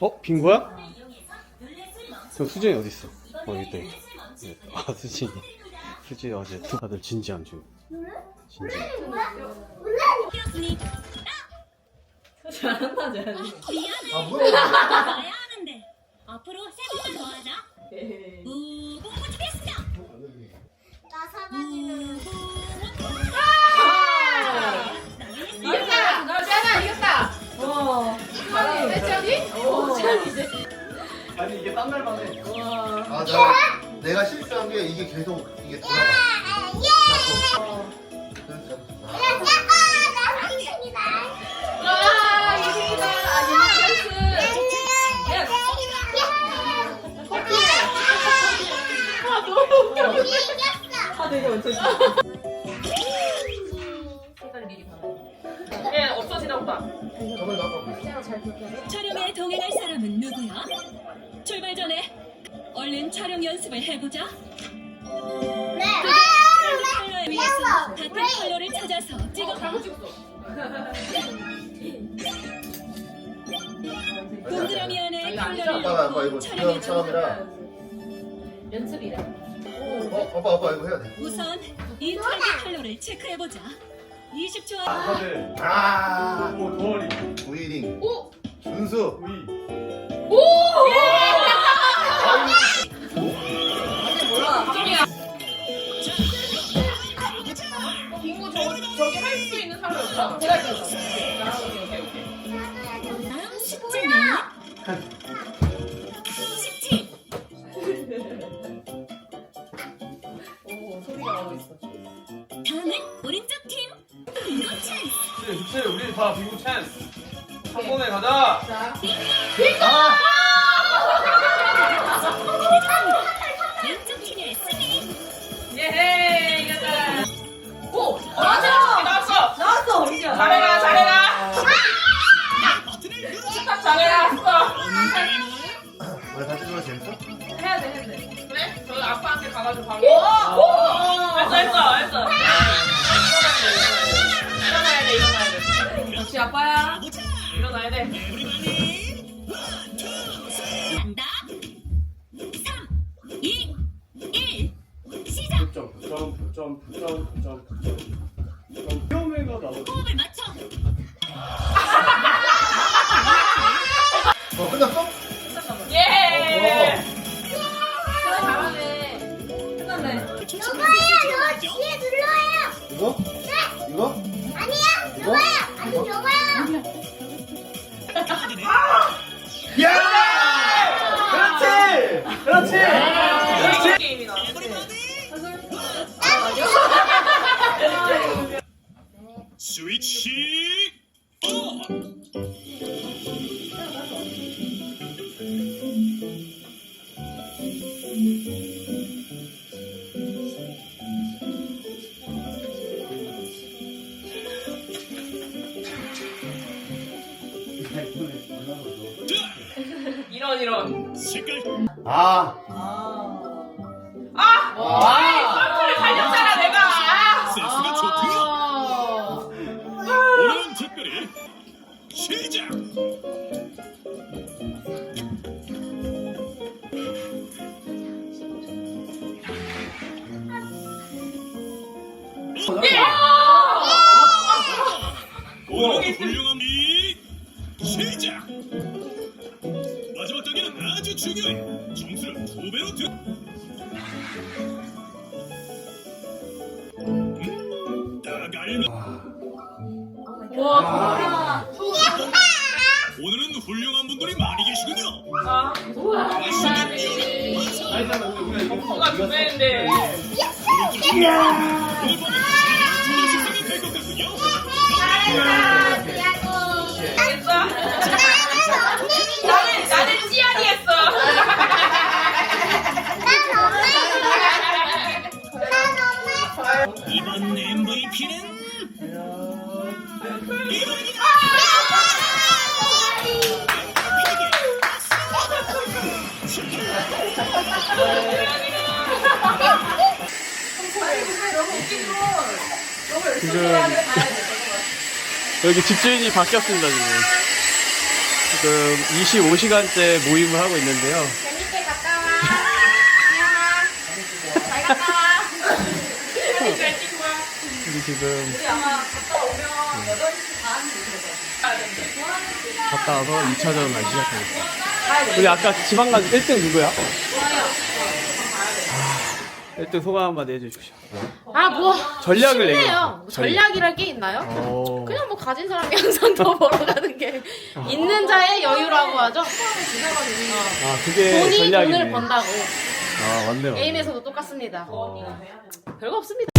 어? 빈 거야? 저 수진이 어디 있어? 어 있다. 아 수진이. 수진이 어제 다들 진지함 중. 진지. 잘한다 쟤. 미안해. 나야 하는데. 앞으로 세 번만 더 하자. 됐어. 나 사라지 이게 딴 날만 해. 와. 아, 나, 내가 실수한 게 이게 계속 이게 돌아가. 그래서 아. 예, 없어지나 보다. 저번에 아까 뭐 촬영에 동행할 사람은 누구야? 출발 전에 얼른 촬영 연습을 해보자. 네. 컬러에 위해서 같은 컬러를 찾아서 찍어. 잘못 찍었어. 동그라미 안에 컬러를 아빠가 아빠 이거 넣고 지금 촬영해줘. 처음이라. 연습이래. 어, 아빠 아빠 이거 해야 돼. 우선 이 트렌드 컬러를 체크해보자. 20초 안 다들 아, 오 도어리 우이링. 오! 준수. 우이. 오! 빙고 저, 저기 할 수 있는 사람이 없어? 제가 할게요. 아, 오케이, 오케이, 오케이. 다음 숙제는 숙제. 오, 소리가 나오고 있어. 다음은 오른쪽 팀 빙고 찬스. 그치 우리 다 빙고 찬스. 한 번에 가자. 자, 아, 그래? 저 아빠한테 가가지고 바로. 오! 오! 했어, 했어, 했어. 일어나야 돼, 일어나야 돼. 역시 아빠야. 일어나야 돼. 간다. 3, 2, 1. 시작. 점프 점프 점프 점프 여봐요, 너 뒤에 눌러요. 이거? 이거? 아니야, 여봐요. 아니, 아, 아! 아. 아! 를 살렸잖아, 내가! 센스가 좋군요. 아! 오늘은 특별히 시작! 오늘은 훌륭한 와, 오늘은 훌륭한 분들이 많이 계시군요. 아, 맛있겠죠? 아니잖아 우리 우리가 뭐가 두 배인데. 오늘 밤은 좋은 세상이 될 것 같군요. 알겠어? 나는, 나는 찌아리 했어. 이번 MVP는 지금 여기 집주인이 바뀌었습니다 지금. 지금 25시간째 모임을 하고 있는데요. 지금 우리 아마 갔다 오면 8시 반 정도 갔다 와서 2차전을 다시 시작하겠습니다. 가야 돼. 우리 아까 지방 간 1등 누구야? 1등 소감 한마디 해주십시오. 아, 뭐. 전략을. 뭐 전략이랄 게 있나요? 어... 그냥 뭐 가진 사람이 항상 더 벌어가는 게 있는 자의 여유라고 하죠. 아 그게 돈이 전략이네. 돈을 번다고. 아 맞네 맞네. 게임에서도 똑같습니다. 별거 없습니다.